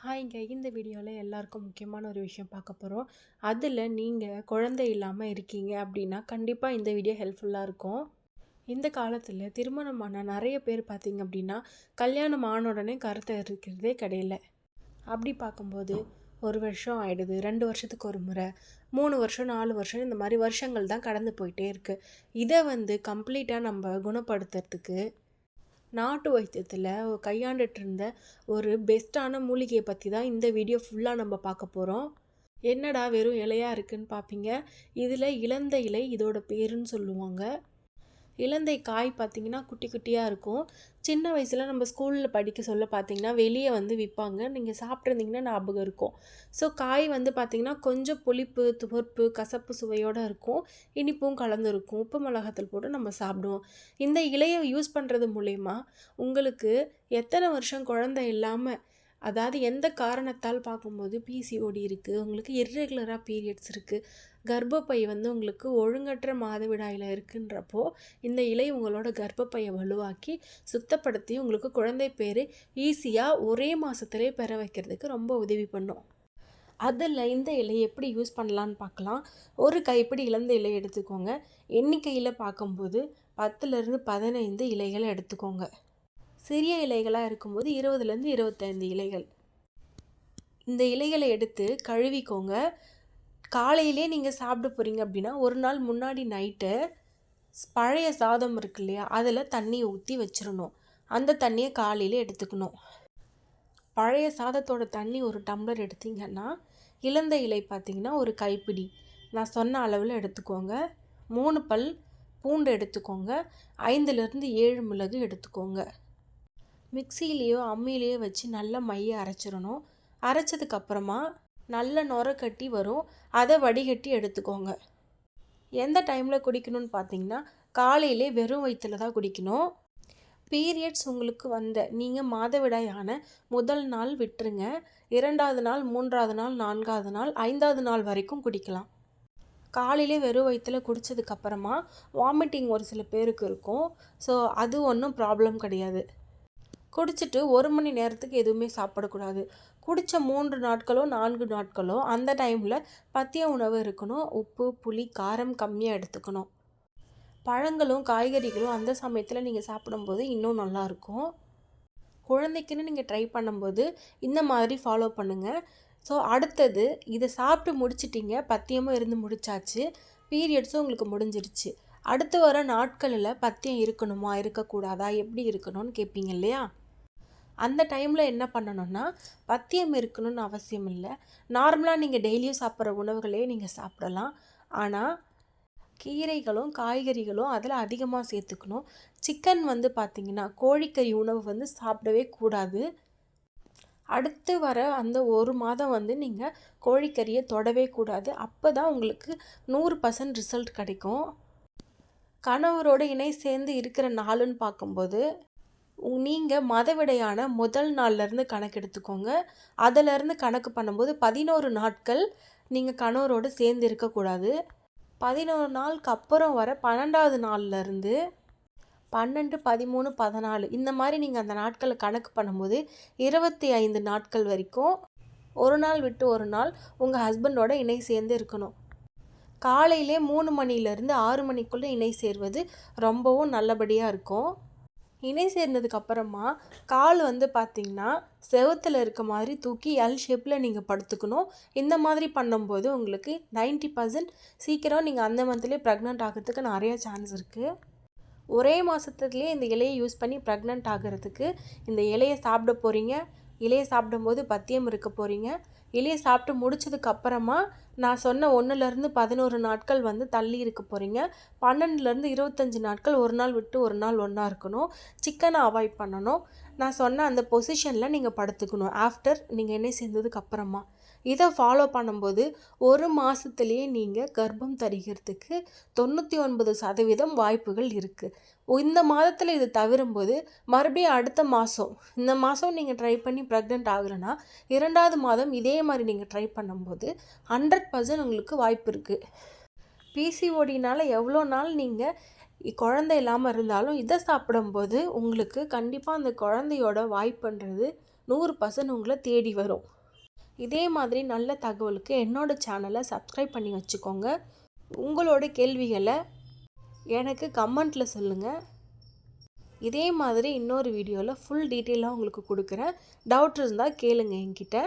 ஹாய்ங்க இந்த வீடியோவில் எல்லாருக்கும் முக்கியமான ஒரு விஷயம் பார்க்க போகிறோம் அதில் நீங்கள் குழந்தை இல்லாமல் இருக்கீங்க அப்படின்னா கண்டிப்பாக இந்த வீடியோ ஹெல்ப்ஃபுல்லாக இருக்கும். இந்த காலத்தில் திருமணமான நிறைய பேர் பார்த்தீங்க அப்படின்னா கல்யாணம் ஆன உடனே கருத்தை இருக்கிறதே கிடையில. அப்படி பார்க்கும்போது ஒரு வருஷம் ஆகிடுது ரெண்டு வருஷத்துக்கு ஒரு முறை மூணு வருஷம் நாலு வருஷம் இந்த மாதிரி வருஷங்கள் தான் கடந்து போயிட்டே இருக்குது இதை வந்து கம்ப்ளீட்டாக நம்ம குணப்படுத்துறதுக்கு நாட்டு வைத்தியத்தில் கையாண்டுட்டு இருந்த ஒரு பெஸ்ட்டான மூலிகையை பற்றி தான் இந்த வீடியோ ஃபுல்லாக நம்ம பார்க்க போகிறோம் என்னடா வெறும் இலையாக இருக்குதுன்னு பார்ப்பீங்க இதில் இளந்த இலை இதோட பேருன்னு சொல்லுவாங்க. இலந்தை காய் பார்த்திங்கன்னா குட்டி குட்டியாக இருக்கும். சின்ன வயசில் நம்ம ஸ்கூலில் படிக்க சொல்ல பார்த்திங்கன்னா வெளியே வந்து விற்பாங்க. நீங்கள் சாப்பிட்ருந்தீங்கன்னா ஞாபகம் இருக்கும். ஸோ காய் வந்து பார்த்திங்கன்னா கொஞ்சம் புளிப்பு துவர்ப்பு கசப்பு சுவையோடு இருக்கும். இனிப்பும் கலந்துருக்கும் உப்பு மிளகாத்தூள் போட்டு நம்ம சாப்பிடுவோம். இந்த இலையை யூஸ் பண்ணுறது மூலயமா உங்களுக்கு எத்தனை வருஷம் குழந்தை இல்லாமல் அதாவது எந்த காரணத்தால் பார்க்கும்போது பிசிஓடி இருக்குது உங்களுக்கு இர்ரெகுலராக பீரியட்ஸ் இருக்குது கர்ப்பப்பை வந்து உங்களுக்கு ஒழுங்கற்ற மாதவிடாயில் இருக்குன்றப்போ இந்த இலை உங்களோட கர்ப்பப்பையை வலுவாக்கி சுத்தப்படுத்தி உங்களுக்கு குழந்தை பேர் ஈஸியாக ஒரே மாதத்துலேயே பெற வைக்கிறதுக்கு ரொம்ப உதவி பண்ணும். அதில் இந்த இலையை எப்படி யூஸ் பண்ணலான்னு பார்க்கலாம் ஒரு கைப்பிடி இழந்த இலை எடுத்துக்கோங்க. எண்ணிக்கையில் பார்க்கும்போது பத்துலேருந்து பதினைந்து இலைகளை எடுத்துக்கோங்க. சிறிய இலைகளாக இருக்கும்போது இருபதுலேருந்து இருபத்தைந்து இலைகள். இந்த இலைகளை எடுத்து கழுவிக்கோங்க. காலையிலே நீங்கள் சாப்பிட போகிறீங்க அப்படின்னா ஒரு நாள் முன்னாடி நைட்டு பழைய சாதம் இருக்கு இல்லையா அதில் தண்ணி ஊற்றி வச்சிடணும் அந்த தண்ணியை காலையில் எடுத்துக்கணும். பழைய சாதத்தோட தண்ணி ஒரு டம்ளர் எடுத்திங்கன்னா இளந்த இலை பார்த்திங்கன்னா ஒரு கைப்பிடி. நான் சொன்ன அளவில் எடுத்துக்கோங்க. மூணு பல் பூண்டு எடுத்துக்கோங்க. ஐந்துலேருந்து ஏழு மிளகு எடுத்துக்கோங்க. மிக்சிலேயோ அம்மிலேயோ வச்சு நல்லா மைய அரைச்சிடணும் அரைச்சதுக்கப்புறமா நல்ல நுர கட்டி வரும். அதை வடிகட்டி எடுத்துக்கோங்க. எந்த டைமில் குடிக்கணும்னு பார்த்தீங்கன்னா காலையிலே வெறும் வயிற்றில் தான் குடிக்கணும். பீரியட்ஸ் உங்களுக்கு வந்த நீங்கள் மாதவிடாயான முதல் நாள் விட்டுருங்க. இரண்டாவது நாள் மூன்றாவது நாள் நான்காவது நாள் ஐந்தாவது நாள் வரைக்கும் குடிக்கலாம். காலையிலே வெறும் வயிற்றில் குடித்ததுக்கப்புறமா வாமிட்டிங் ஒரு சில பேருக்கு இருக்கும். ஸோ அது ஒன்றும் ப்ராப்ளம் கிடையாது. குடிச்சிட்டு ஒரு மணி நேரத்துக்கு எதுவுமே சாப்பிடக்கூடாது. குடித்த மூன்று நாட்களோ நான்கு நாட்களோ அந்த டைமில் பத்திய உணவு இருக்கணும். உப்பு புளி காரம் கம்மியாக எடுத்துக்கணும். பழங்களும் காய்கறிகளும் அந்த சமயத்தில் நீங்கள் சாப்பிடும்போது இன்னும் நல்லாயிருக்கும் குழந்தைக்குன்னு நீங்கள் ட்ரை பண்ணும்போது இந்த மாதிரி ஃபாலோ பண்ணுங்கள் ஸோ அடுத்தது இதை சாப்பிட்டு முடிச்சிட்டிங்க. பத்தியமும் இருந்து முடிச்சாச்சு. பீரியட்ஸும் உங்களுக்கு முடிஞ்சிருச்சு. அடுத்து வர நாட்களில் பத்தியம் இருக்கணுமா இருக்கக்கூடாதா எப்படி இருக்கணும்னு கேட்பீங்க இல்லையா? அந்த டைமில் என்ன பண்ணணும்னா பத்தியம் இருக்கணும்னு அவசியம் இல்லை. நார்மலாக நீங்கள் டெய்லியும் சாப்பிட்ற உணவுகளே நீங்கள் சாப்பிடலாம். ஆனால் கீரைகளும் காய்கறிகளும் அதில் அதிகமாக சேர்த்துக்கணும். சிக்கன் வந்து பார்த்திங்கன்னா கோழிக்கறி உணவு வந்து சாப்பிடவே கூடாது. அடுத்து வர அந்த ஒரு மாதம் வந்து நீங்கள் கோழிக்கறியை தொடவே கூடாது. அப்போ தான் உங்களுக்கு நூறு பர்சன்ட் ரிசல்ட் கிடைக்கும். கணவரோட இணை சேர்ந்து இருக்கிற நாளுன்னு பார்க்கும்போது நீங்கள் மதவிடையான முதல் நாள்லேருந்து கணக்கு எடுத்துக்கோங்க. அதிலேருந்து கணக்கு பண்ணும்போது பதினோரு நாட்கள் நீங்கள் கணவரோடு சேர்ந்து இருக்கக்கூடாது. பதினோரு நாளுக்கு அப்புறம் வர பன்னெண்டாவது நாள்லேருந்து பன்னெண்டு பதிமூணு பதினாலு இந்த மாதிரி நீங்கள் அந்த நாட்களை கணக்கு பண்ணும்போது இருபத்தி ஐந்து நாட்கள் வரைக்கும் ஒரு நாள் விட்டு ஒரு நாள் உங்கள் ஹஸ்பண்டோட இணை சேர்ந்து இருக்கணும். காலையிலே மூணு மணிலேருந்து ஆறு மணிக்குள்ளே இணை சேர்வது ரொம்பவும் நல்லபடியாக இருக்கும். இணை சேர்ந்ததுக்கு அப்புறமா கால் வந்து பார்த்திங்கன்னா செவத்தில் இருக்க மாதிரி தூக்கி எல் ஷேப்பில் நீங்கள் படுத்துக்கணும். இந்த மாதிரி பண்ணும்போது உங்களுக்கு நைன்ட்டி பர்சன்ட் சீக்கிரம் நீங்கள் அந்த மந்த்லேயே ப்ரெக்னென்ட் ஆகிறதுக்கு நிறைய சான்ஸ் இருக்குது ஒரே மாதத்துலேயே இந்த இலையை யூஸ் பண்ணி ப்ரெக்னென்ட் ஆகிறதுக்கு இந்த இலையை சாப்பிட போகிறீங்க இலையை சாப்பிடும்போது பத்தியம் இருக்க போகிறீங்க இலையை சாப்பிட்டு முடிச்சதுக்கு அப்புறமா நான் சொன்ன ஒன்றுலேருந்து பதினோரு நாட்கள் வந்து தள்ளி இருக்க போகிறீங்க பன்னெண்டுலேருந்து இருபத்தஞ்சி நாட்கள் ஒரு நாள் விட்டு ஒரு நாள் ஒன்றா இருக்கணும். சிக்கனை அவாய்ட் பண்ணணும். நான் சொன்ன அந்த பொசிஷனில் நீங்கள் படுத்துக்கணும். ஆஃப்டர் நீங்கள் என்ன சேர்ந்ததுக்கு அப்புறமா இதை ஃபாலோ பண்ணும்போது ஒரு மாதத்துலேயே நீங்கள் கர்ப்பம் தரிக்கிறதுக்கு தொண்ணூற்றி ஒன்பது சதவீதம் வாய்ப்புகள் இருக்குது இந்த மாதத்தில் இது தவிரும்போது மறுபடியும் அடுத்த மாதம் இந்த மாதம் நீங்கள் ட்ரை பண்ணி ப்ரெக்னென்ட் ஆகலைன்னா இரண்டாவது மாதம் இதே மாதிரி நீங்கள் ட்ரை பண்ணும்போது ஹண்ட்ரட் பர்சன்ட் உங்களுக்கு வாய்ப்பு இருக்குது பிசிஓடினால் எவ்வளோ நாள் நீங்கள் குழந்தை இல்லாமல் இருந்தாலும் இதை சாப்பிடும்போது உங்களுக்கு கண்டிப்பாக அந்த குழந்தையோட வாய்ப்புன்றது நூறு பர்சன்ட் உங்களை தேடி வரும். இதே மாதிரி நல்ல தகவலுக்கு என்னோடய சேனலை சப்ஸ்கிரைப் பண்ணி வச்சுக்கோங்க. உங்களோட கேள்விகளை எனக்கு கமெண்ட்டில் சொல்லுங்கள் இதே மாதிரி இன்னொரு வீடியோவில் ஃபுல் டீட்டெயிலாக உங்களுக்கு கொடுக்குறேன். டவுட் இருந்தால் கேளுங்க என்கிட்ட.